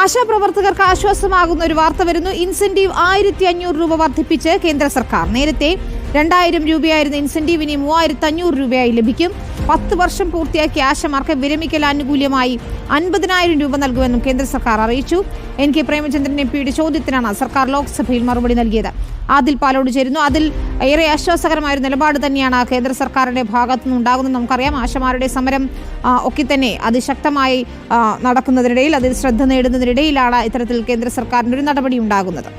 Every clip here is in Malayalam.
ആശാപ്രവർത്തകർക്ക് ആശ്വാസമാകുന്ന ഒരു വാർത്ത വരുന്നു. ഇൻസെന്റീവ് ആയിരത്തി അഞ്ഞൂറ് രൂപ വർദ്ധിപ്പിച്ച് കേന്ദ്ര സർക്കാർ. നേരത്തെ രണ്ടായിരം രൂപയായിരുന്ന ഇൻസെന്റീവ് ഇനി മൂവായിരത്തി അഞ്ഞൂറ് രൂപയായി ലഭിക്കും. പത്ത് വർഷം പൂർത്തിയാക്കിയ ആശമാർക്ക് വിരമിക്കൽ ആനുകൂല്യമായി അൻപതിനായിരം രൂപ നൽകുമെന്നും കേന്ദ്ര സർക്കാർ അറിയിച്ചു. എൻ കെ പ്രേമചന്ദ്രൻ എം പിയുടെ ചോദ്യത്തിനാണ് സർക്കാർ ലോക്സഭയിൽ മറുപടി നൽകിയത്. ആദിൽ പാലോട് ചേരുന്നു. അതിൽ ഏറെ ആശ്വാസകരമായ ഒരു നിലപാട് തന്നെയാണ് കേന്ദ്ര സർക്കാരിന്റെ ഭാഗത്തു നിന്നുണ്ടാകുന്നത് നമുക്കറിയാം. ആശമാരുടെ സമരം ഒക്കെ തന്നെ അതിശക്തമായി നടക്കുന്നതിനിടയിൽ അതിൽ ശ്രദ്ധ നേടുന്നതിനിടയിലാണ് ഇത്തരത്തിൽ കേന്ദ്ര സർക്കാരിന്റെ ഒരു നടപടി ഉണ്ടാകുന്നത്.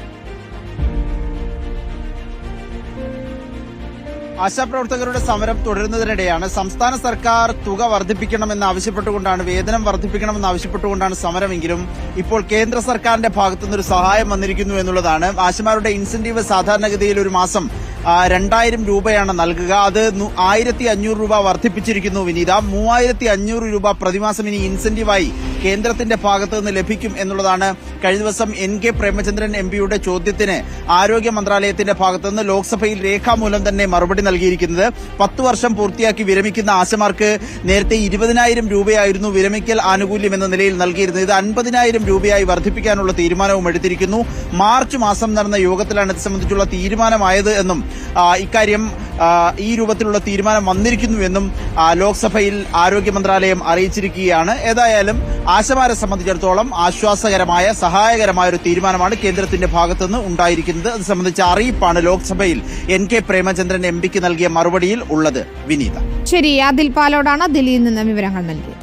ആശാപ്രവർത്തകരുടെ സമരം തുടരുന്നതിനിടെയാണ് സംസ്ഥാന സർക്കാർ തുക വർദ്ധിപ്പിക്കണമെന്ന് ആവശ്യപ്പെട്ടുകൊണ്ടാണ് വേതനം വർദ്ധിപ്പിക്കണമെന്ന് ആവശ്യപ്പെട്ടുകൊണ്ടാണ് സമരമെങ്കിലും ഇപ്പോൾ കേന്ദ്ര സർക്കാരിന്റെ ഭാഗത്തുനിന്ന് ഒരു സഹായം വന്നിരിക്കുന്നു എന്നുള്ളതാണ്. ആശമാരുടെ ഇൻസെന്റീവ് സാധാരണഗതിയിൽ ഒരു മാസം രണ്ടായിരം രൂപയാണ് നൽകുക. അത് ആയിരത്തി അഞ്ഞൂറ് രൂപ വർദ്ധിപ്പിച്ചിരിക്കുന്നു വിനീത. മൂവായിരത്തി അഞ്ഞൂറ് രൂപ പ്രതിമാസം ഇനി ഇൻസെന്റീവായി കേന്ദ്രത്തിന്റെ ഭാഗത്ത് നിന്ന് ലഭിക്കും എന്നുള്ളതാണ് കഴിഞ്ഞ ദിവസം എൻ കെ പ്രേമചന്ദ്രൻ എം പിയുടെ ചോദ്യത്തിന് ആരോഗ്യ മന്ത്രാലയത്തിന്റെ ഭാഗത്ത് നിന്ന് ലോക്സഭയിൽ രേഖാമൂലം തന്നെ മറുപടി നൽകിയിരിക്കുന്നത്. പത്ത് വർഷം പൂർത്തിയാക്കി വിരമിക്കുന്ന ആശമാർക്ക് നേരത്തെ ഇരുപതിനായിരം രൂപയായിരുന്നു വിരമിക്കൽ ആനുകൂല്യം എന്ന നിലയിൽ നൽകിയിരുന്നത്. ഇത് അൻപതിനായിരം രൂപയായി വർദ്ധിപ്പിക്കാനുള്ള തീരുമാനവും എടുത്തിരിക്കുന്നു. മാർച്ച് മാസം നടന്ന യോഗത്തിലാണ് ഇത് സംബന്ധിച്ചുള്ള തീരുമാനമായത് എന്നും ഇക്കാര്യം ഈ രൂപത്തിലുള്ള തീരുമാനം വന്നിരിക്കുന്നുവെന്നും ലോക്സഭയിൽ ആരോഗ്യ മന്ത്രാലയം അറിയിച്ചിരിക്കുകയാണ്. ഏതായാലും ആശമാരെ സംബന്ധിച്ചിടത്തോളം ആശ്വാസകരമായ സഹായകരമായ ഒരു തീരുമാനമാണ് കേന്ദ്രത്തിന്റെ ഭാഗത്തുനിന്ന് ഉണ്ടായിരിക്കുന്നത്. അത് സംബന്ധിച്ച അറിയിപ്പാണ് ലോക്സഭയിൽ എൻ കെ പ്രേമചന്ദ്രൻ എം പിക്ക് നൽകിയ മറുപടിയിൽ ഉള്ളത്. വിനീത. ശരി ആദിൽ പാലോടാണ് ദില്ലിയിൽ നിന്ന് വിവരങ്ങൾ നൽകിയത്.